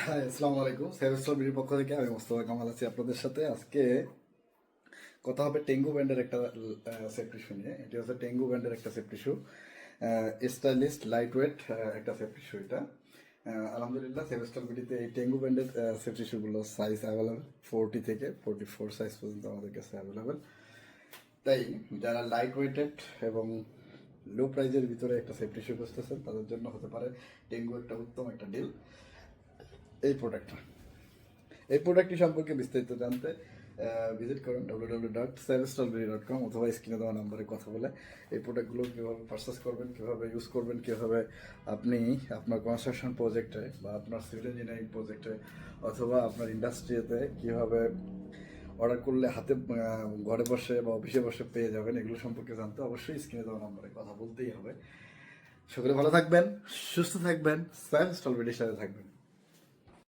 হ্যাঁ আসসালামু আলাইকুম। সেভেস্টল বিডির পক্ষ থেকে আমি মোস্তফা কামাল আছি আপনাদের সাথে। আজকে কথা হবে টেঙ্গু ব্যান্ডের একটা সেফটি শু নিয়ে। এটি হচ্ছে টেঙ্গু ব্যান্ডের একটা safety shoe stylish light weight একটা সেফটি শু এটা। আলহামদুলিল্লাহ সেভেস্টল বিডিতে এই টেঙ্গু ব্যান্ডের সেফটি শুগুলো সাইজ অ্যাভেলেবেল ফোরটি থেকে ফোরটি ফোর সাইজ পর্যন্ত আমাদের কাছে অ্যাভেলেবেল তাই যারা লাইট ওয়েটেড এবং লো প্রাইজের ভিতরে একটা সেফটি শু খুঁজতেছেন, তাদের জন্য হতে পারে টেঙ্গু একটা উত্তম একটা ডিল এই প্রোডাক্টটা এই প্রোডাক্টটি সম্পর্কে বিস্তারিত জানতে ভিজিট করুন W W dot dot com অথবা স্ক্রিনে দেওয়া নাম্বারে কথা বলে এই প্রোডাক্টগুলো কীভাবে পারচেস করবেন, কীভাবে ইউজ করবেন, কীভাবে আপনি আপনার কনস্ট্রাকশন প্রজেক্টে বা আপনার সিভিল ইঞ্জিনিয়ারিং প্রজেক্টে অথবা আপনার ইন্ডাস্ট্রিতে কীভাবে অর্ডার করলে হাতে ঘরে বসে বা অফিসে বসে পেয়ে যাবেন, এগুলো সম্পর্কে জানতে অবশ্যই স্ক্রিনে দেওয়া নাম্বারে কথা বলতেই হবে। সকলে ভালো থাকবেন, সুস্থ থাকবেন স্যার স্টলবেডির সাথে থাকবেন।